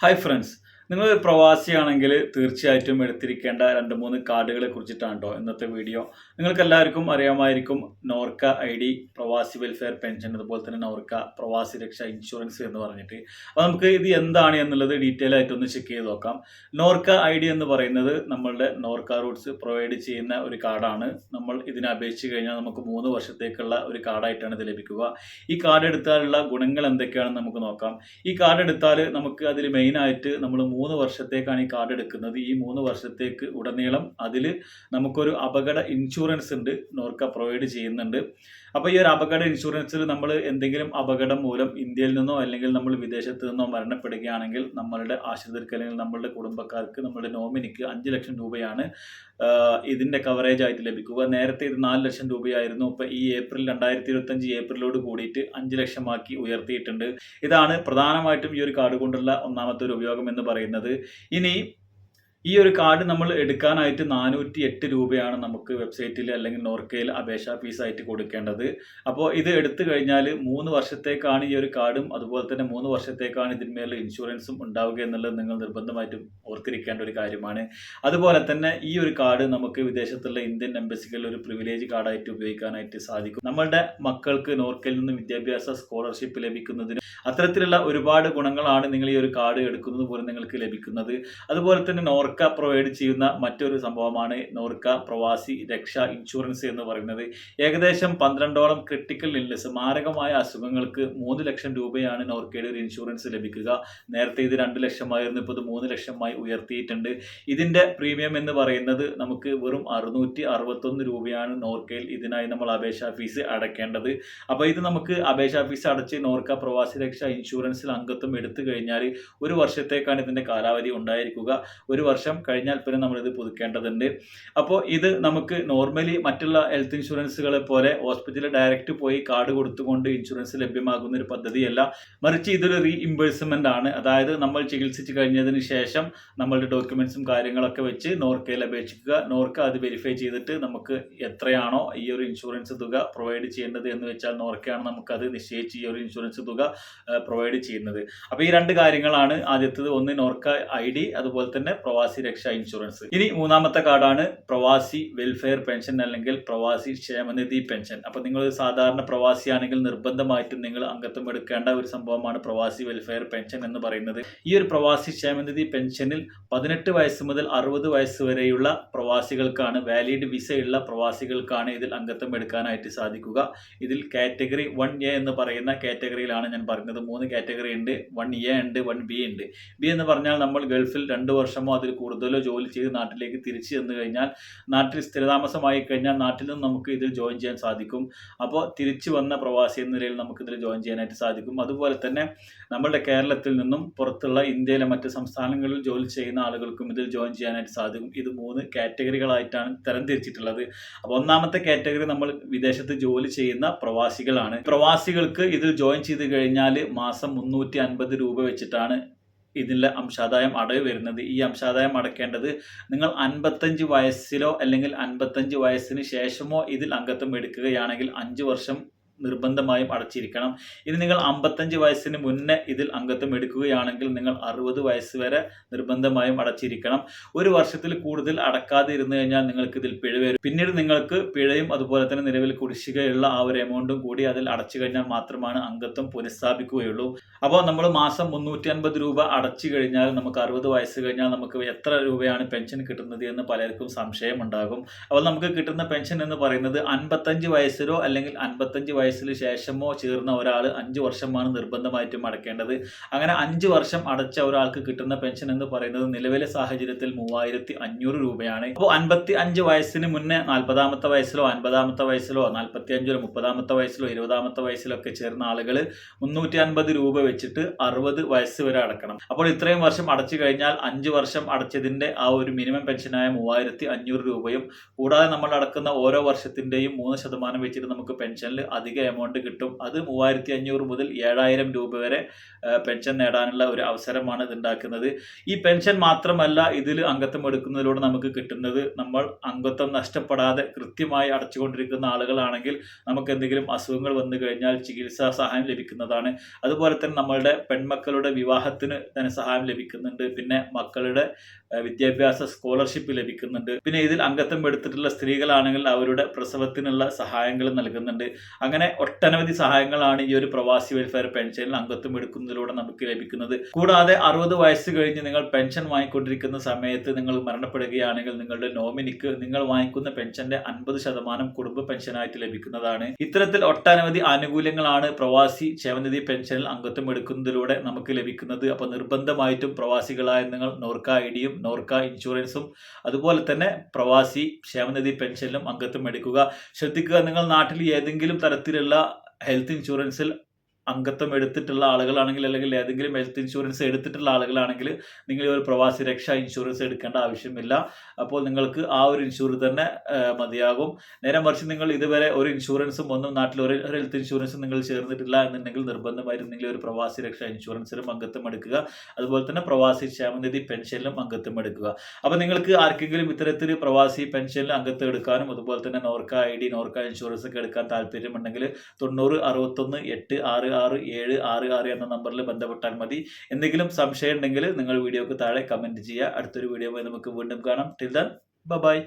Hi friends, നിങ്ങൾ ഒരു പ്രവാസിയാണെങ്കിൽ തീർച്ചയായിട്ടും എടുത്തിരിക്കേണ്ട രണ്ട് മൂന്ന് കാർഡുകളെ കുറിച്ചിട്ടാണ് ഇന്നത്തെ വീഡിയോ. നിങ്ങൾക്ക് എല്ലാവർക്കും അറിയാമായിരിക്കും നോർക്ക ഐ ഡി പ്രവാസി വെൽഫെയർ പെൻഷൻ അതുപോലെ തന്നെ നോർക്ക പ്രവാസി രക്ഷ ഇൻഷുറൻസ് എന്ന് പറഞ്ഞിട്ട്. അപ്പോൾ നമുക്ക് ഇത് എന്താണ് എന്നുള്ളത് ഡീറ്റെയിൽ ആയിട്ട് ഒന്ന് ചെക്ക് ചെയ്ത് നോക്കാം. നോർക്ക ഐ ഡി എന്ന് പറയുന്നത് നമ്മളുടെ നോർക്ക റൂട്ട്സ് പ്രൊവൈഡ് ചെയ്യുന്ന ഒരു കാർഡാണ്. നമ്മൾ ഇതിനെ അപേക്ഷിച്ച് കഴിഞ്ഞാൽ നമുക്ക് മൂന്ന് വർഷത്തേക്കുള്ള ഒരു കാർഡായിട്ടാണ് ഇത് ലഭിക്കുക. ഈ കാർഡ് എടുത്താലുള്ള ഗുണങ്ങൾ എന്തൊക്കെയാണെന്ന് നമുക്ക് നോക്കാം. ഈ കാർഡ് എടുത്താൽ നമുക്ക് അതിൽ മെയിനായിട്ട് നമ്മൾ മൂന്ന് വർഷത്തേക്കാണ് ഈ കാർഡ് എടുക്കുന്നത്. ഈ മൂന്ന് വർഷത്തേക്ക് ഉടനീളം അതിൽ നമുക്കൊരു അപകട ഇൻഷുറൻസ് ഉണ്ട് നോർക്ക പ്രൊവൈഡ് ചെയ്യുന്നുണ്ട്. അപ്പോൾ ഈ ഒരു അപകട ഇൻഷുറൻസിൽ നമ്മൾ എന്തെങ്കിലും അപകടം മൂലം ഇന്ത്യയിൽ നിന്നോ അല്ലെങ്കിൽ നമ്മൾ വിദേശത്ത് നിന്നോ മരണപ്പെടുകയാണെങ്കിൽ നമ്മളുടെ ആശ്രിതർക്ക് അല്ലെങ്കിൽ നമ്മളുടെ കുടുംബക്കാർക്ക് നമ്മളുടെ നോമിനിക്ക് അഞ്ച് ലക്ഷം രൂപയാണ് ഇതിന്റെ കവറേജ് ആയിട്ട് ലഭിക്കുക. നേരത്തെ ഇത് നാല് ലക്ഷം രൂപയായിരുന്നു. ഇപ്പോൾ ഈ ഏപ്രിൽ രണ്ടായിരത്തി ഇരുപത്തഞ്ച് ഏപ്രിലോട് കൂടിയിട്ട് അഞ്ച് ലക്ഷമാക്കി ഉയർത്തിയിട്ടുണ്ട്. ഇതാണ് പ്രധാനമായിട്ടും ഈ ഒരു കാർഡ് കൊണ്ടുള്ള ഒന്നാമത്തെ ഒരു ഉപയോഗം എന്ന് പറയുന്നത്. ഇനി ഈ ഒരു കാർഡ് നമ്മൾ എടുക്കാനായിട്ട് നാനൂറ്റി എട്ട് രൂപയാണ് നമുക്ക് വെബ്സൈറ്റിൽ അല്ലെങ്കിൽ നോർക്കയിൽ അപേക്ഷാ ഫീസായിട്ട് കൊടുക്കേണ്ടത്. അപ്പോൾ ഇത് എടുത്തു കഴിഞ്ഞാൽ മൂന്ന് വർഷത്തേക്കാണ് ഈ ഒരു കാർഡും അതുപോലെ തന്നെ മൂന്ന് വർഷത്തേക്കാണ് ഇതിന്മേൽ ഇൻഷുറൻസും ഉണ്ടാവുക എന്നുള്ളത് നിങ്ങൾ നിർബന്ധമായിട്ടും ഓർത്തിരിക്കേണ്ട ഒരു കാര്യമാണ്. അതുപോലെ തന്നെ ഈ ഒരു കാർഡ് നമുക്ക് വിദേശത്തുള്ള ഇന്ത്യൻ എംബസികളിൽ ഒരു പ്രിവിലേജ് കാർഡായിട്ട് ഉപയോഗിക്കാനായിട്ട് സാധിക്കും. നമ്മളുടെ മക്കൾക്ക് നോർക്കയിൽ നിന്നും വിദ്യാഭ്യാസ സ്കോളർഷിപ്പ് ലഭിക്കുന്നതിന് അത്തരത്തിലുള്ള ഒരുപാട് ഗുണങ്ങളാണ് നിങ്ങൾ ഈ ഒരു കാർഡ് എടുക്കുന്നത് പോലെ നിങ്ങൾക്ക് ലഭിക്കുന്നത്. അതുപോലെ തന്നെ നോർക്ക പ്രൊവൈഡ് ചെയ്യുന്ന മറ്റൊരു സംഭവമാണ് നോർക്ക പ്രവാസി രക്ഷ ഇൻഷുറൻസ് എന്ന് പറയുന്നത്. ഏകദേശം പന്ത്രണ്ടോളം ക്രിട്ടിക്കൽ ഇല്ലസ് മാരകമായ അസുഖങ്ങൾക്ക് മൂന്ന് ലക്ഷം രൂപയാണ് നോർക്കയുടെ ഒരു ഇൻഷുറൻസ് ലഭിക്കുക. നേരത്തെ ഇത് രണ്ട് ലക്ഷമായിരുന്നു ഇപ്പോൾ ഇത് മൂന്ന് ലക്ഷമായി ഉയർത്തിയിട്ടുണ്ട്. ഇതിന്റെ പ്രീമിയം എന്ന് പറയുന്നത് നമുക്ക് വെറും അറുന്നൂറ്റി അറുപത്തൊന്ന് രൂപയാണ് നോർക്കയിൽ ഇതിനായി നമ്മൾ അപേക്ഷാ ഫീസ് അടയ്ക്കേണ്ടത്. അപ്പോൾ ഇത് നമുക്ക് അപേക്ഷാ ഫീസ് അടച്ച് നോർക്ക പ്രവാസി രക്ഷ ഇൻഷുറൻസിൽ അംഗത്വം എടുത്തു കഴിഞ്ഞാൽ ഒരു വർഷത്തേക്കാണ് ഇതിന്റെ കാലാവധി ഉണ്ടായിരിക്കുക. ഒരു വർഷം കഴിഞ്ഞാൽ പിന്നെ നമ്മൾ ഇത് പുതുക്കേണ്ടതുണ്ട്. അപ്പോൾ ഇത് നമുക്ക് നോർമലി മറ്റുള്ള ഹെൽത്ത് ഇൻഷുറൻസുകളെ പോലെ ഹോസ്പിറ്റലിൽ ഡയറക്റ്റ് പോയി കാർഡ് കൊടുത്തുകൊണ്ട് ഇൻഷുറൻസ് ലഭ്യമാകുന്ന ഒരു പദ്ധതിയല്ല. മറിച്ച് ഇതൊരു റീഇംബേഴ്സ്മെന്റ് ആണ്. അതായത് നമ്മൾ ചികിത്സിച്ച് കഴിഞ്ഞതിന് ശേഷം നമ്മളുടെ ഡോക്യുമെന്റ്സും കാര്യങ്ങളൊക്കെ വെച്ച് നോർക്കയിൽ അപേക്ഷിക്കുക. നോർക്ക അത് വെരിഫൈ ചെയ്തിട്ട് നമുക്ക് എത്രയാണോ ഈ ഒരു ഇൻഷുറൻസ് തുക പ്രൊവൈഡ് ചെയ്യേണ്ടത് എന്ന് വെച്ചാൽ നോർക്കയാണ് നമുക്കത് നിശ്ചയിച്ച് ഈ ഒരു ഇൻഷുറൻസ് തുക പ്രൊവൈഡ് ചെയ്യുന്നത്. അപ്പോൾ ഈ രണ്ട് കാര്യങ്ങളാണ് ആദ്യത്തത്. ഒന്ന് നോർക്ക ഐ ഡി അതുപോലെ തന്നെ പ്രവാസി രക്ഷാ ഇൻഷുറൻസ്. ഇനി മൂന്നാമത്തെ കാർഡാണ് പ്രവാസി വെൽഫെയർ പെൻഷൻ അല്ലെങ്കിൽ പ്രവാസി ക്ഷേമനിധി പെൻഷൻ. അപ്പോൾ നിങ്ങൾ സാധാരണ പ്രവാസിയാണെങ്കിൽ നിർബന്ധമായിട്ടും നിങ്ങൾ അംഗത്വം എടുക്കേണ്ട ഒരു സംഭവമാണ് പ്രവാസി വെൽഫെയർ പെൻഷൻ എന്ന് പറയുന്നത്. ഈ ഒരു പ്രവാസി ക്ഷേമനിധി പെൻഷനിൽ പതിനെട്ട് വയസ്സ് മുതൽ അറുപത് വയസ്സ് വരെയുള്ള പ്രവാസികൾക്കാണ് വാലിഡ് വിസയുള്ള പ്രവാസികൾക്കാണ് ഇതിൽ അംഗത്വം എടുക്കാനായിട്ട് സാധിക്കുക. ഇതിൽ കാറ്റഗറി വൺ എ എന്ന് പറയുന്ന കാറ്റഗറിയിലാണ് ഞാൻ പറഞ്ഞത്. മൂന്ന് കാറ്റഗറി ഉണ്ട്. വൺ എ ഉണ്ട് വൺ ബി ഉണ്ട്. ബി എന്ന് പറഞ്ഞാൽ നമ്മൾ ഗൾഫിൽ രണ്ട് വർഷമോ അതിൽ കൂടുതലോ ജോലി ചെയ്ത് നാട്ടിലേക്ക് തിരിച്ചു ചെന്ന് കഴിഞ്ഞാൽ നാട്ടിൽ സ്ഥിരതാമസമായി കഴിഞ്ഞാൽ നാട്ടിൽ നിന്ന് നമുക്ക് ഇതിൽ ജോയിൻ ചെയ്യാൻ സാധിക്കും. അപ്പോൾ തിരിച്ചു വന്ന പ്രവാസി എന്ന നിലയിൽ നമുക്ക് ഇതിൽ ജോയിൻ ചെയ്യാനായിട്ട് സാധിക്കും. അതുപോലെ തന്നെ നമ്മളുടെ കേരളത്തിൽ നിന്നും പുറത്തുള്ള ഇന്ത്യയിലെ മറ്റ് സംസ്ഥാനങ്ങളിൽ ജോലി ചെയ്യുന്ന ആളുകൾക്കും ഇതിൽ ജോയിൻ ചെയ്യാനായിട്ട് സാധിക്കും. ഇത് മൂന്ന് കാറ്റഗറികളായിട്ടാണ് തരംതിരിച്ചിട്ടുള്ളത്. അപ്പോൾ ഒന്നാമത്തെ കാറ്റഗറി നമ്മൾ വിദേശത്ത് ജോലി ചെയ്യുന്ന പ്രവാസികളാണ്. പ്രവാസികൾക്ക് ഇതിൽ ജോയിൻ ചെയ്ത് കഴിഞ്ഞാൽ മാസം മുന്നൂറ്റി അൻപത് രൂപ വെച്ചിട്ടാണ് ഇതിലെ അംശാദായം അടവ് വരുന്നത്. ഈ അംശാദായം അടയ്ക്കേണ്ടത് നിങ്ങൾ അൻപത്തഞ്ച് വയസ്സിലോ അല്ലെങ്കിൽ അൻപത്തഞ്ച് വയസ്സിന് ശേഷമോ ഇതിൽ അംഗത്വം എടുക്കുകയാണെങ്കിൽ അഞ്ച് വർഷം നിർബന്ധമായും അടച്ചിരിക്കണം. ഇത് നിങ്ങൾ അമ്പത്തഞ്ച് വയസ്സിന് മുന്നേ ഇതിൽ അംഗത്വം എടുക്കുകയാണെങ്കിൽ നിങ്ങൾ അറുപത് വയസ്സ് വരെ നിർബന്ധമായും അടച്ചിരിക്കണം. ഒരു വർഷത്തിൽ കൂടുതൽ അടക്കാതെ ഇരുന്നു കഴിഞ്ഞാൽ നിങ്ങൾക്ക് ഇതിൽ പിഴ വരും. പിന്നീട് നിങ്ങൾക്ക് പിഴയും അതുപോലെ തന്നെ നിലവിൽ കുടിശ്ശികയുള്ള ആ ഒരു എമൗണ്ടും കൂടി അതിൽ അടച്ചു കഴിഞ്ഞാൽ മാത്രമാണ് അംഗത്വം പുനഃസ്ഥാപിക്കുകയുള്ളൂ. അപ്പോൾ നമ്മൾ മാസം മുന്നൂറ്റി അൻപത് രൂപ അടച്ചു കഴിഞ്ഞാൽ നമുക്ക് അറുപത് വയസ്സ് കഴിഞ്ഞാൽ നമുക്ക് എത്ര രൂപയാണ് പെൻഷൻ കിട്ടുന്നത് എന്ന് പലർക്കും സംശയമുണ്ടാകും അപ്പോൾ നമുക്ക് കിട്ടുന്ന പെൻഷൻ എന്ന് പറയുന്നത് അൻപത്തഞ്ച് വയസ്സിലോ അല്ലെങ്കിൽ അൻപത്തഞ്ച് വയസ്സിന് ശേഷമോ ചേർന്ന ഒരാൾ അഞ്ച് വർഷമാണ് നിർബന്ധമായിട്ടും അടക്കേണ്ടത്. അങ്ങനെ അഞ്ച് വർഷം അടച്ച ഒരാൾക്ക് കിട്ടുന്ന പെൻഷൻ എന്ന് പറയുന്നത് നിലവിലെ സാഹചര്യത്തിൽ മൂവായിരത്തി അഞ്ഞൂറ് രൂപയാണ്. അപ്പോൾ അൻപത്തി അഞ്ച് വയസ്സിന് മുന്നേ നാൽപ്പതാമത്തെ വയസ്സിലോ അൻപതാമത്തെ വയസ്സിലോ നാൽപ്പത്തി അഞ്ചിലോ മുപ്പതാമത്തെ വയസ്സിലോ ഇരുപതാമത്തെ വയസ്സിലോ ഒക്കെ ചേർന്ന ആളുകൾ മുന്നൂറ്റി അൻപത് രൂപ വെച്ചിട്ട് അറുപത് വയസ്സ് വരെ അടക്കണം. അപ്പോൾ ഇത്രയും വർഷം അടച്ചു കഴിഞ്ഞാൽ അഞ്ച് വർഷം അടച്ചതിന്റെ ആ ഒരു മിനിമം പെൻഷനായ മൂവായിരത്തി അഞ്ഞൂറ് രൂപയും കൂടാതെ നമ്മൾ അടക്കുന്ന ഓരോ വർഷത്തിന്റെയും മൂന്ന് ശതമാനം വെച്ചിട്ട് നമുക്ക് പെൻഷനിൽ അധിക അധികം എമൗണ്ട് കിട്ടും. അത് മൂവായിരത്തി അഞ്ഞൂറ് മുതൽ ഏഴായിരം രൂപ വരെ പെൻഷൻ നേടാനുള്ള ഒരു അവസരമാണ് ഇത് ഉണ്ടാക്കുന്നത് ഈ പെൻഷൻ മാത്രമല്ല ഇതിൽ അംഗത്വം എടുക്കുന്നതിലൂടെ നമുക്ക് കിട്ടുന്നത് നമ്മൾ അംഗത്വം നഷ്ടപ്പെടാതെ കൃത്യമായി അടച്ചുകൊണ്ടിരിക്കുന്ന ആളുകളാണെങ്കിൽ നമുക്ക് എന്തെങ്കിലും അസുഖങ്ങൾ വന്നു കഴിഞ്ഞാൽ ചികിത്സാ സഹായം ലഭിക്കുന്നതാണ്. അതുപോലെ തന്നെ നമ്മളുടെ പെൺമക്കളുടെ വിവാഹത്തിന് ധനസഹായം ലഭിക്കുന്നുണ്ട്. പിന്നെ മക്കളുടെ വിദ്യാഭ്യാസ സ്കോളർഷിപ്പ് ലഭിക്കുന്നുണ്ട്. പിന്നെ ഇതിൽ അംഗത്വം എടുത്തിട്ടുള്ള സ്ത്രീകളാണെങ്കിൽ അവരുടെ പ്രസവത്തിനുള്ള സഹായങ്ങൾ നൽകുന്നുണ്ട്. അങ്ങനെ ഒട്ടനവധി സഹായങ്ങളാണ് ഈ ഒരു പ്രവാസി വെൽഫെയർ പെൻഷനിൽ അംഗത്വം എടുക്കുന്നതിലൂടെ നമുക്ക് ലഭിക്കുന്നത്. കൂടാതെ അറുപത് വയസ്സ് കഴിഞ്ഞ് നിങ്ങൾ പെൻഷൻ വാങ്ങിക്കൊണ്ടിരിക്കുന്ന സമയത്ത് നിങ്ങൾ മരണപ്പെടുകയാണെങ്കിൽ നിങ്ങളുടെ നോമിനിക്ക് നിങ്ങൾ വാങ്ങിക്കുന്ന പെൻഷന്റെ അൻപത് ശതമാനം കുടുംബ പെൻഷനായിട്ട് ലഭിക്കുന്നതാണ്. ഇത്തരത്തിൽ ഒട്ടനവധി ആനുകൂല്യങ്ങളാണ് പ്രവാസി ക്ഷേമനിധി പെൻഷനിൽ അംഗത്വം എടുക്കുന്നതിലൂടെ നമുക്ക് ലഭിക്കുന്നത്. അപ്പോൾ നിർബന്ധമായിട്ടും പ്രവാസികളായ നിങ്ങൾ നോർക്ക ഐ ഡിയും നോർക്ക ഇൻഷുറൻസും അതുപോലെ തന്നെ പ്രവാസി ക്ഷേമനിധി പെൻഷനിലും അംഗത്വം എടുക്കുക. ശ്രദ്ധിക്കുക നിങ്ങൾ നാട്ടിൽ ഏതെങ്കിലും തരത്തിലുള്ള ഹെൽത്ത് ഇൻഷുറൻസിൽ അംഗത്വം എടുത്തിട്ടുള്ള ആളുകളാണെങ്കിൽ അല്ലെങ്കിൽ ഏതെങ്കിലും ഹെൽത്ത് ഇൻഷുറൻസ് എടുത്തിട്ടുള്ള ആളുകളാണെങ്കിൽ നിങ്ങൾ ഒരു പ്രവാസി രക്ഷാ ഇൻഷുറൻസ് എടുക്കേണ്ട ആവശ്യമില്ല. അപ്പോൾ നിങ്ങൾക്ക് ആ ഒരു ഇൻഷുറൻസ് തന്നെ മതിയാകും. നേരെ മറിച്ച് നിങ്ങൾ ഇതുവരെ ഒരു ഇൻഷുറൻസും ഒന്നും നാട്ടിൽ ഒരു ഹെൽത്ത് ഇൻഷുറൻസും നിങ്ങൾ ചേർന്നിട്ടില്ല എന്നുണ്ടെങ്കിൽ നിർബന്ധമായിട്ടും നിങ്ങൾ ഒരു പ്രവാസി രക്ഷാ ഇൻഷുറൻസിലും അംഗത്വം എടുക്കുക. അതുപോലെ തന്നെ പ്രവാസി ക്ഷേമനിധി പെൻഷനിലും അംഗത്വം എടുക്കുക. അപ്പോൾ നിങ്ങൾക്ക് ആർക്കെങ്കിലും ഇത്തരത്തിൽ പ്രവാസി പെൻഷനിൽ അംഗത്വം എടുക്കാനും അതുപോലെ തന്നെ Norka I D Norka insurance ഒക്കെ എടുക്കാൻ താല്പര്യമുണ്ടെങ്കിൽ തൊണ്ണൂറ് അറുപത്തൊന്ന് എട്ട് ആറ് ആറ് ഏഴ് ആറ് ആറ് എന്ന നമ്പറിൽ ബന്ധപ്പെട്ടാൽ മതി. എന്തെങ്കിലും സംശയം ഉണ്ടെങ്കിൽ നിങ്ങൾ വീഡിയോക്ക് താഴെ കമന്റ് ചെയ്യുക. അടുത്തൊരു വീഡിയോ നമുക്ക് വീണ്ടും കാണാം. Till then bye